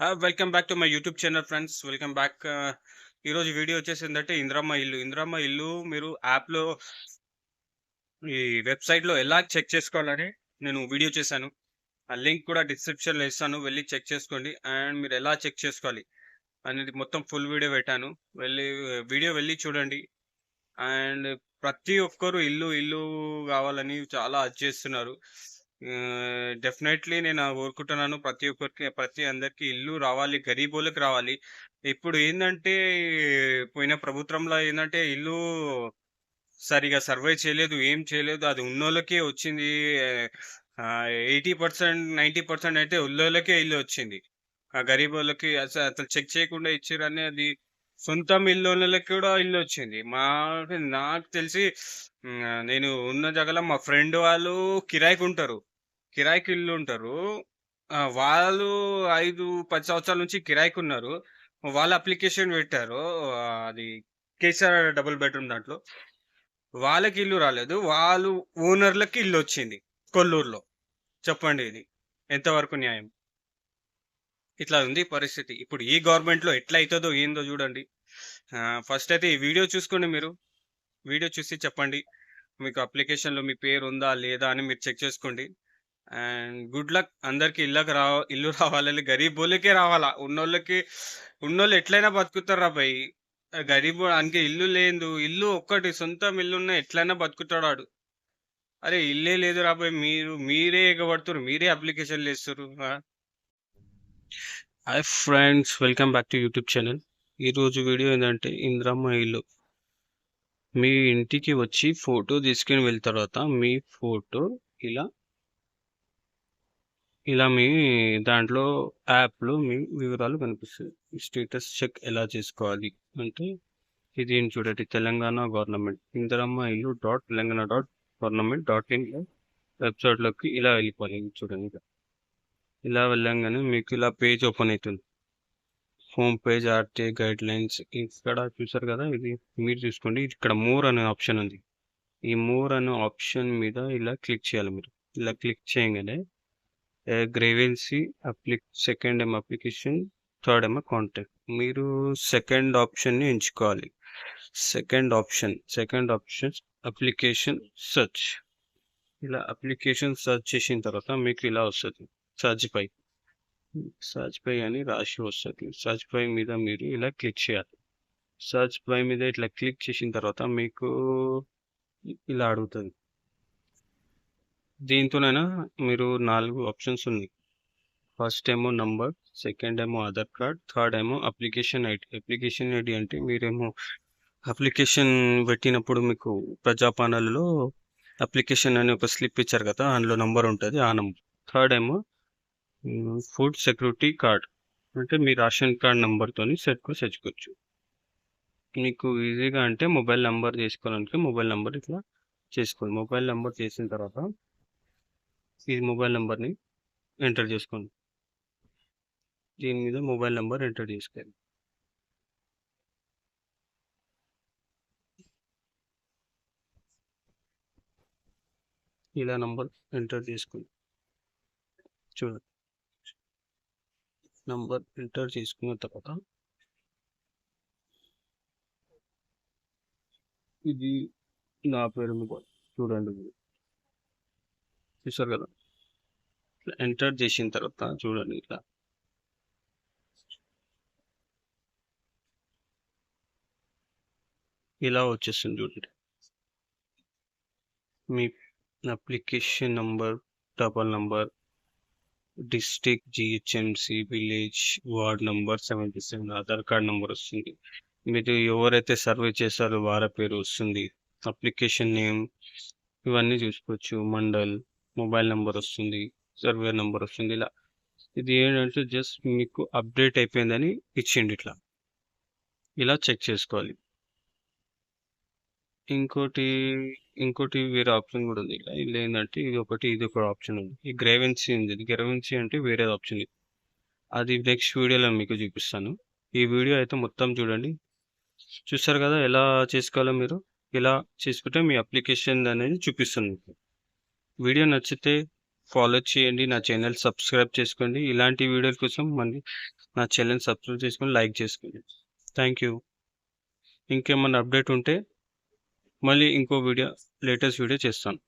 Welcome back to my YouTube channel friends welcome back ఈరోజు video వచ్చేసి ఏంటంటే ఇంద్రమ్మ ఇల్లు. ఇంద్రమ్మ ఇల్లు మీరు యాప్లో ఈ వెబ్సైట్లో ఎలా చెక్ చేసుకోవాలని నేను వీడియో చేశాను. ఆ లింక్ కూడా డిస్క్రిప్షన్లో ఇస్తాను. వెళ్ళి చెక్ చేసుకోండి. అండ్ మీరు ఎలా చెక్ చేసుకోవాలి అనేది మొత్తం ఫుల్ వీడియో పెట్టాను. వెళ్ళి వీడియో వెళ్ళి చూడండి. అండ్ ప్రతి ఒక్కరు ఇల్లు ఇల్లు కావాలని చాలా అది చేస్తున్నారు. డెఫినెట్లీ నేను కోరుకుంటున్నాను ప్రతి ఒక్కరికి ప్రతి అందరికీ ఇల్లు రావాలి గరీబోళ్ళకి రావాలి. ఇప్పుడు ఏంటంటే పోయిన ప్రభుత్వంలో ఏంటంటే ఇల్లు సరిగా సర్వే చేయలేదు ఏం చేయలేదు అది ఉన్నోళ్ళకే వచ్చింది. ఎయిటీ పర్సెంట్ నైంటీ పర్సెంట్ అయితే ఉన్నోళ్ళకే ఇల్లు వచ్చింది. ఆ గరీబ్ వాళ్ళకి అసలు అసలు చెక్ చేయకుండా ఇచ్చారని అది సొంతం ఇల్లు వాళ్ళకి కూడా ఇల్లు వచ్చింది. మా నాకు తెలిసి నేను ఉన్న జగల మా ఫ్రెండ్ వాళ్ళు కిరాయికి ఉంటారు కిరాయికి ఇల్లు ఉంటారు వాళ్ళు ఐదు పది సంవత్సరాల నుంచి కిరాయికి ఉన్నారు వాళ్ళు అప్లికేషన్ పెట్టారు. అది కేసీఆర్ డబుల్ బెడ్రూమ్ దాంట్లో. వాళ్ళకి ఇల్లు రాలేదు. వాళ్ళు ఓనర్లకి ఇల్లు వచ్చింది కొల్లూరులో. చెప్పండి ఇది. ఎంతవరకు న్యాయం? ఇట్లా ఉంది పరిస్థితి. ఇప్పుడు ఈ గవర్నమెంట్లో ఎట్లా అవుతుందో ఏందో చూడండి. ఫస్ట్ అయితే ఈ వీడియో చూసుకోండి మీరు. వీడియో చూసి చెప్పండి. మీకు అప్లికేషన్లో మీ పేరు ఉందా లేదా అని మీరు చెక్ చేసుకోండి. అండ్ గుడ్ లక్ అందరికి ఇళ్ళకి రా ఇల్లు రావాలి గరీబ్ వాళ్ళకే రావాలా? ఉన్నోళ్ళకి ఉన్నోళ్ళు ఎట్లయినా బతుకుతారా భయ్. గరీబ్ అందుకే ఇల్లు లేదు. ఇల్లు ఒక్కటి సొంతం ఇల్లు ఉన్న ఎట్లయినా బతుకుతాడు వాడు అరే ఇల్లే లేదు రాబోయ్ మీరు మీరే ఎగబడుతురు మీరే అప్లికేషన్లు ఇస్తారు hi friends. Welcome back to YouTube channel. ఈరోజు వీడియో ఏంటంటే ఇంద్రమ్మ ఇల్లు. మీ ఇంటికి వచ్చి ఫోటో తీసుకుని వెళ్ళిన తర్వాత మీ ఫోటో ఇలా ఇలా మీ దాంట్లో యాప్లో మీ వివరాలు కనిపిస్తాయి. స్టేటస్ చెక్ ఎలా చేసుకోవాలి అంటే ఇది ఏం చూడండి తెలంగాణ గవర్నమెంట్. ఇందిరమ్మ ఇల్లు dot Telangana dot government dot in వెబ్సైట్లోకి ఇలా వెళ్ళిపోవాలి చూడండి ఇక. ఇలా వెళ్ళంగానే మీకు ఇలా పేజ్ ఓపెన్ అవుతుంది. Home page RTI guidelines ఇక్కడ చూసారు కదా ఇది మీరు చూసుకోండి. ఇక్కడ మోర్ అనే ఆప్షన్ ఉంది. ఈ మోర్ అనే ఆప్షన్ మీద ఇలా క్లిక్ చేయాలి మీరు. ఇలా క్లిక్ చేయగానే గ్రేవెన్సీ అప్లి సెకండ్ ఏమో అప్లికేషన్ థర్డ్ ఏమో కాంటాక్ట్ మీరు సెకండ్ ఆప్షన్ని ఎంచుకోవాలి. Second option second option application search ఇలా అప్లికేషన్ సెర్చ్ చేసిన తర్వాత మీకు ఇలా వస్తుంది. సర్చ్ పై సర్చ్ పై అని రాసి వస్తుంది. సర్చ్ పై మీద మీరు ఇలా క్లిక్ చేయాలి. సర్చ్ పై మీద ఇట్లా క్లిక్ చేసిన తర్వాత మీకు ఇలా అడుగుతుంది. దీంతోనైనా మీరు నాలుగు ఆప్షన్స్ ఉన్నాయి. ఫస్ట్ ఏమో నంబర్ సెకండ్ ఏమో ఆధార్ కార్డ్ థర్డ్ ఏమో అప్లికేషన్ ఐడి అప్లికేషన్ ఐడి అంటే మీరేమో అప్లికేషన్ పెట్టినప్పుడు మీకు ప్రజాపాలనలో అప్లికేషన్ అని ఒక స్లిప్ ఇచ్చారు కదా అందులో నంబర్ ఉంటుంది ఆ నంబర్ థర్డ్ ఏమో ఫుడ్ సెక్యూరిటీ కార్డ్ అంటే మీ రేషన్ కార్డ్ నెంబర్తోని సెట్ సెచ్చుకోవచ్చు మీకు ఈజీగా అంటే మొబైల్ నెంబర్ చేసుకోవాలంటే మొబైల్ నెంబర్ ఇట్లా చేసుకోండి మొబైల్ నెంబర్ చేసిన తర్వాత ఈ మొబైల్ నెంబర్ని ఎంటర్ చేసుకోండి. దీని మీద మొబైల్ నెంబర్ ఎంటర్ చేసుకోండి. ఇలా నంబర్ ఎంటర్ చేసుకోండి చూడండి. నంబర్ ఎంటర్ చేసుకున్న తర్వాత ఇది నా పేరు మొబైల్ చూడండి మీరు. చూసారు కదా? ఎంటర్ చేసిన తర్వాత చూడండి ఇట్లా ఇలా వచ్చేస్తుంది చూడండి. మీ application number double number district GHMC village ward number seventy seven Aadhaar card number వస్తుంది. మీరు ఎవరైతే సర్వే చేశారో వారి పేరు వస్తుంది. అప్లికేషన్ నేమ్ ఇవన్నీ చూసుకోవచ్చు. మండల్ మొబైల్ నెంబర్ వస్తుంది సర్వే నెంబర్ వస్తుంది ఇలా. ఇది ఏంటంటే జస్ట్ మీకు అప్డేట్ అయిపోయిందని ఇచ్చిండి ఇట్లా. ఇలా చెక్ చేసుకోవాలి. ఇంకోటి ఇంకోటి వేరే ఆప్షన్ కూడా ఉంది. ఇలా ఇలా ఏంటంటే ఇది ఒకటి ఇది ఒక ఆప్షన్ ఉంది. ఈ గ్రేవెన్సీ ఉంది. గ్రేవెన్సీ అంటే వేరే ఆప్షన్ ఇది. అది నెక్స్ట్ వీడియోలో మీకు చూపిస్తాను. ఈ వీడియో అయితే మొత్తం చూడండి. చూస్తారు కదా ఎలా చేసుకోవాలో మీరు? ఇలా చేసుకుంటే మీ అప్లికేషన్ అనేది చూపిస్తుంది మీకు. వీడియో నచ్చితే ఫాలో చేయండి నా ఛానల్ సబ్స్క్రైబ్ చేసుకోండి. ఇలాంటి వీడియోల కోసం మళ్ళీ నా ఛానల్ సబ్స్క్రైబ్ చేసుకొని లైక్ చేసుకోండి. థ్యాంక్ యూ ఇంకేమన్నా అప్డేట్ ఉంటే మళ్ళీ ఇంకో వీడియో లేటెస్ట్ వీడియో చేస్తాను.